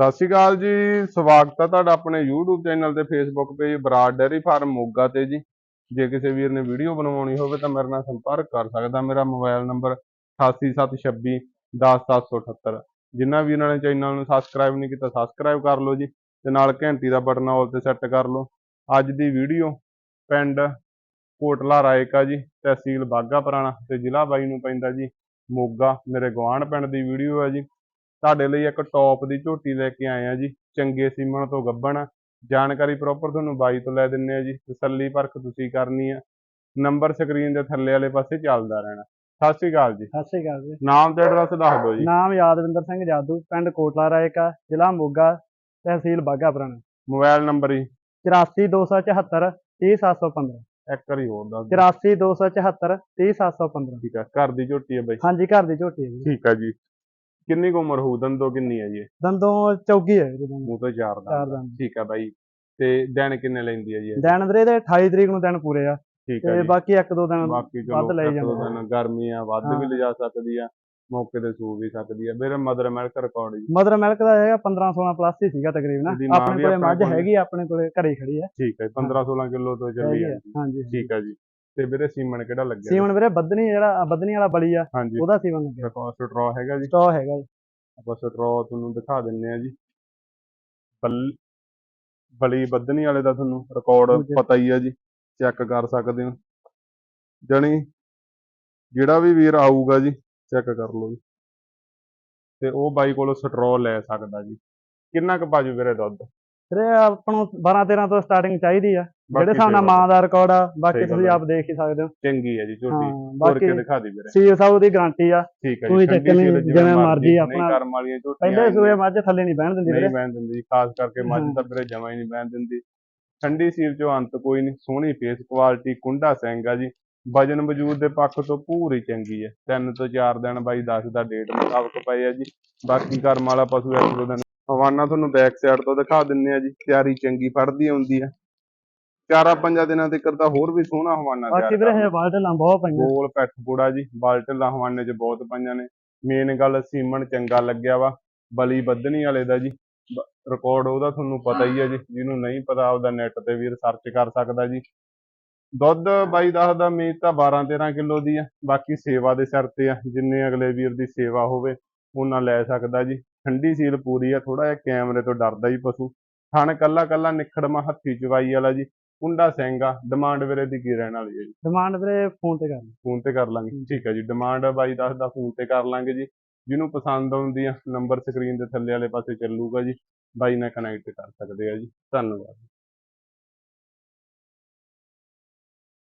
ਸਤਿ ਸ਼੍ਰੀ ਅਕਾਲ ਜੀ, ਸਵਾਗਤ ਹੈ ਤੁਹਾਡਾ ਆਪਣੇ YouTube ਚੈਨਲ ਤੇ Facebook page Brar dairy farm Moga ਤੇ ਜੀ। ਜੇ ਕਿਸੇ ਵੀਰ ਨੇ ਵੀਡੀਓ ਬਣਵਾਉਣੀ ਹੋਵੇ ਤਾਂ ਮੇਰੇ ਨਾਲ ਸੰਪਰਕ ਕਰ ਸਕਦਾ, ਮੇਰਾ ਮੋਬਾਈਲ ਨੰਬਰ 8876 10778 ਜਿਨ੍ਹਾਂ ਵੀਰਾਂ ਨੇ ਚੈਨਲ ਨੂੰ ਸਬਸਕ੍ਰਾਈਬ ਨਹੀਂ ਕੀਤਾ ਸਬਸਕ੍ਰਾਈਬ ਕਰ ਲਓ ਜੀ ਤੇ ਨਾਲ ਘੰਟੀ ਦਾ ਬਟਨ ਆਲ ਤੇ ਸੈੱਟ ਕਰ ਲਓ। ਅੱਜ ਦੀ ਵੀਡੀਓ ਪਿੰਡ ਕੋਟਲਾ ਰਾਏਕਾ ਜੀ, ਤਹਿਸੀਲ ਬਾਗਾ ਪੁਰਾਣਾ ਤੇ ਜ਼ਿਲ੍ਹਾ ਬਾਈ ਨੂੰ ਪੈਂਦਾ ਜੀ, ਮੋਗਾ। ਮੇਰੇ ਗੁਆਂਢ ਪਿੰਡ ਦੀ ਵੀਡੀਓ ਹੈ ਜੀ। ਤੁਹਾਡੇ ਲਈ ਇੱਕ ਟੌਪ ਦੀ ਝੋਟੀ ਲੈ ਕੇ ਆਏ ਆ ਜੀ। ਚੰਗੇ ਸੀਮਨ ਤੋਂ ਗੱਬਣ ਆ। ਜਾਣਕਾਰੀ ਪ੍ਰੋਪਰ ਤੁਹਾਨੂੰ ਬਾਈ ਤੋਂ ਲੈ ਦਿੰਨੇ ਆ ਜੀ। ਤਸੱਲੀ ਪਰਖ ਤੁਸੀਂ ਕਰਨੀ ਆ। ਨੰਬਰ ਸਕਰੀਨ ਦੇ ਥੱਲੇ ਵਾਲੇ ਪਾਸੇ ਚੱਲਦਾ ਰਹਿਣਾ। ਸਤਿ ਸ਼੍ਰੀ ਅਕਾਲ ਜੀ। ਸਤਿ ਸ਼੍ਰੀ ਅਕਾਲ ਜੀ। ਨਾਮ ਤੇ ਐਡਰੈਸ ਦੱਸ ਦਿਓ ਜੀ। ਨਾਮ ਯਾਦਵਿੰਦਰ ਸਿੰਘ ਜਾਦੂ ਪਿੰਡ ਕੋਟਲਾ ਰਾਏਕਾ ਜ਼ਿਲ੍ਹਾ ਮੋਗਾ ਤਹਿਸੀਲ ਬਾਘਾ ਪੁਰਾਣਾ ਮੋਬਾਈਲ ਨੰਬਰ ਹੀ 84274 30715 ਇੱਕ ਵਾਰੀ ਹੋਰ ਦੱਸ ਦਿਓ। 84274 30715 ਠੀਕ ਹੈ ਘਰ ਦੀ ਝੋਟੀ ਹੈ ਬਾਈ। ਹਾਂਜੀ ਘਰ ਦੀ ਝੋਟੀ ਹੈ ਜੀ। ਠੀਕ ਹੈ ਜੀ। ਕਿੰਨੀ ਕੁ ਉਮਰ ਹੋਊ? ਦੰਦੋ ਕਿੰਨੀ ਹੈ ਜੀ? ਇਹ? ਦੰਦੋਂ ਚੌਗੀ ਹੈ ਜੀ ਦੰਦੋਂ। ਮੂੰਹ ਤੋਂ ਚਾਰ ਦੰਦ। ਠੀਕ ਹੈ ਬਾਈ। ਤੇ ਦਿਨ ਕਿੰਨੇ ਲੈਂਦੀ ਹੈ ਜੀ ਇਹ? ਦਿਨ ਵੀਰੇ ਦੇ 28 ਤਰੀਕ ਨੂੰ ਦਿਨ ਪੂਰੇ ਆ। ਠੀਕ ਤੇ ਹੈ ਜੀ। ਬਾਕੀ ਇੱਕ ਦੋ ਦਿਨ ਬਾਕੀ ਵੱਧ ਲਈ ਇੱਕ ਦੋ ਜਾਂਦੇ ਦਿਨ ਗਰਮੀ ਆ ਵੱਧ ਵੀ ਹਾਂ। ਲਿਜਾ ਸਕਦੀ ਆ ਮੌਕੇ ਤੇ ਸੂ ਵੀ ਸਕਦੀ ਆ। ਮੇਰੇ ਮਦਰ ਮਿਲਕ ਰਿਕਾਰਡ ਜੀ। ਮਦਰ ਮਿਲਕ ਦਾ ਹੈਗਾ 15 16 ਪਲੱਸ ਹੀ ਸੀਗਾ ਤਕਰੀਬਨ। ਮਾਂ ਆਪਣੇ ਵੀ ਕੋਲੇ ਆਪਣੇ ਮੱਝ ਕੋਲ- ਹੈਗੀ ਆ, ਆਪਣੇ ਕੋਲੇ ਘਰੇ ਖੜੀ ਹੈ ਠੀਕ ਹੈ 15 16 ਕਿਲੋ ਤੋਂ ਚੱਲੀ ਹੈਗੀ ਆ, ਹਾਂਜੀ। ਠੀਕ ਹੈ ਜੀ। ਤੇ ਵੀਰੇ ਸੀਮਨ ਕਿਹੜਾ ਲੱਗਿਆ ਸੀਮਨ ਵੀਰੇ ਬੱਦਨੀ ਜਿਹੜਾ ਬੱਦਨੀ ਵਾਲਾ ਬਲੀ ਆ ਹਾਂਜੀ। ਉਹਦਾ ਸੀਮਨ ਲੱਗਿਆ। ਰਿਕਾਰਡ ਸਟਰੋ ਹੈਗਾ ਜੀ। ਸਟੋ ਹੈਗਾ ਜੀ। ਆਪਾਂ ਸਟਰੋ ਤੁਹਾਨੂੰ ਦਿਖਾ ਦਿੰਨੇ ਆ ਜੀ। ਬਲ ਬੱਦਨੀ ਵਾਲੇ ਦਾ ਤੁਹਾਨੂੰ ਰਿਕਾਰਡ। ਪਤਾ ਹੀ ਆ ਜੀ। ਚੈੱਕ ਕਰ ਸਕਦੇ ਹੋ। ਜਣੀ ਜਿਹੜਾ ਵੀ ਵੀਰ ਆਊਗਾ ਜੀ ਚੈੱਕ ਕਰ ਲਓ ਜੀ। ਤੇ ਉਹ ਬਾਈ ਕੋਲੋਂ ਸਟਰੋ ਲੈ ਸਕਦਾ ਜੀ। ਕਿੰਨਾ ਕੁ ਬਾਜੂ ਵੀਰੇ ਦੁੱਧ? ਵੀਰੇ ਆਪਾਂ ਨੂੰ 12 13 ਤੋਂ ਸਟਾਰਟਿੰਗ ਚਾਹੀਦੀ ਆ। ਜਿਹੜੇ ਹਿਸਾਬ ਨਾਲ ਮਾਂ ਦਾ ਰਿਕਾਰਡ ਆ ਬਾਕੀ ਤੁਸੀਂ। ਆਪ ਦੇਖ ਹੀ ਸਕਦੇ ਹੋ। ਚੰਗੀ ਹੈ ਜੀ ਝੋਟੀ ਹਾਂ ਤੋਰ ਬਾਕੀ ਕੇ ਦਿਖਾ ਦੀ ਵੀਰੇ। ਸੀਲ ਸਾਹਿਬ ਦੀ ਗਾਰੰਟੀ ਆ। ਕੋਈ ਚੱਕਰ ਨਹੀਂ, ਜਿਵੇਂ ਮਰਜ਼ੀ ਨਹੀਂ ਆਪਣਾ- ਕਰਮ ਵਾਲੀਆਂ ਝੋਟੀਆਂ ਪਹਿਲੇ ਸੂਏ ਮੱਝ ਥੱਲੇ ਨਹੀਂ ਬਹਿਣ ਦਿੰਦੀ ਵੀਰੇ। ਨਹੀਂ ਬਹਿਣ ਦਿੰਦੀ ਖਾਸ ਕਰਕੇ ਮੱਝ। ਤਾਂ ਵੀਰੇ ਜਮਾ ਹੀ ਨਹੀਂ ਬਹਿਣ ਦਿੰਦੀ। ਠੰਡੀ ਸੀਲ ਚੋਂ ਅੰਤ ਕੋਈ ਨਹੀਂ ਸੋਹਣੀ ਫੇਸ ਕੁਆਲਿਟੀ ਕੁੰਡਾ ਸਿੰਘ ਆ ਜੀ। ਵਜਨ ਵਜੂਦ ਦੇ ਪੱਖ ਤੋਂ ਪੂਰੀ ਚੰਗੀ ਹੈ ਤਿੰਨ ਤੋਂ ਚਾਰ ਦਿਨ ਬਾਈ ਦੱਸਦਾ ਡੇਟ ਮੁਤਾਬਕ ਪਏ ਆ ਜੀ। ਬਾਕੀ ਕਰਮ ਵਾਲਾ ਪਸ਼ੂ ਇੱਕ ਦੋ ਦਿਨ ਹਵਾਨਾ ਤੁਹਾਨੂੰ ਬੈਕ ਸਾਈਡ ਤੋਂ ਦਿਖਾ ਦਿੰਨੇ ਆ ਜੀ। ਤਿਆਰੀ ਚੰਗੀ ਫੜਦੀ ਆਉਂਦੀ ਆ। ਚਾਰਾਂ ਪੰਜਾਂ ਦਿਨਾਂ ਤੱਕ ਤਾਂ ਹੋਰ ਵੀ ਸੋਹਣਾ ਹਵਾਨਾ ਬਾਕੀ ਵੀਰੇ ਇਹ ਬਾਲਟਲਾਂ ਬਹੁਤ ਪਈਆਂ। ਗੋਲ ਪੈਠ ਪੂੜਾ ਜੀ ਬਾਲਟਲਾ ਹਵਾਨੇ 'ਚ ਬਹੁਤ ਪਈਆਂ ਨੇ। ਮੇਨ ਗੱਲ ਸੀਮਨ ਚੰਗਾ ਲੱਗਿਆ ਵਾ ਬਲੀ ਬੱਧਨੀ ਵਾਲੇ ਦਾ ਜੀ। ਰਿਕਾਰਡ ਉਹਦਾ ਤੁਹਾਨੂੰ ਪਤਾ ਹੀ ਹੈ ਜੀ ਜਿਹਨੂੰ ਨਹੀਂ ਪਤਾ ਆਪਦਾ ਨੈਟ ਤੇ ਵੀ ਰਿਸਰਚ ਕਰ ਸਕਦਾ ਜੀ। ਦੁੱਧ ਬਾਈ ਦੱਸਦਾ ਮੇਜ਼ ਤਾਂ 12 13 ਕਿਲੋ ਦੀ ਆ ਬਾਕੀ ਸੇਵਾ ਦੇ ਸਿਰ ਤੇ ਆ ਜਿੰਨੇ ਅਗਲੇ ਵੀਰ ਦੀ ਸੇਵਾ ਹੋਵੇ ਉਹਨਾਂ ਲੈ ਸਕਦਾ ਜੀ। ਠੰਡੀ ਸੀਲ ਪੂਰੀ ਆ ਥੋੜਾ ਜਿਹਾ ਕੈਮਰੇ ਤੋਂ ਡਰਦਾ ਹੀ ਪਸ਼ੂ। ਥਣ ਕੱਲਾ ਕੱਲਾ ਨਿਖੜਮਾ ਹੱਥੀ ਚਵਾਈ ਵਾਲਾ ਜੀ। ਕੁੰਡਾ ਸਿੰਘ ਆ ਡਿਮਾਂਡ ਵੀਰੇ ਦੀ ਕੀ ਰਹਿਣ ਵਾਲੀ ਹੈ ਜੀ? ਡਿਮਾਂਡ ਵੀਰੇ ਫੋਨ ਤੇ ਕਰ ਫੋਨ ਤੇ ਕਰ ਲਾਂਗੇ ਠੀਕ ਹੈ ਜੀ ਡਿਮਾਂਡ ਬਾਈ ਦੱਸਦਾ ਫੋਨ ਤੇ ਕਰ ਲਾਂਗੇ ਜੀ। ਜਿਹਨੂੰ ਪਸੰਦ ਆਉਂਦੀ ਆ ਨੰਬਰ ਸਕਰੀਨ ਦੇ ਥੱਲੇ ਵਾਲੇ ਪਾਸੇ ਚੱਲੂਗਾ ਜੀ। ਬਾਈ ਨਾਲ ਕਨੈਕਟ ਕਰ ਸਕਦੇ ਆ ਜੀ। ਧੰਨਵਾਦ।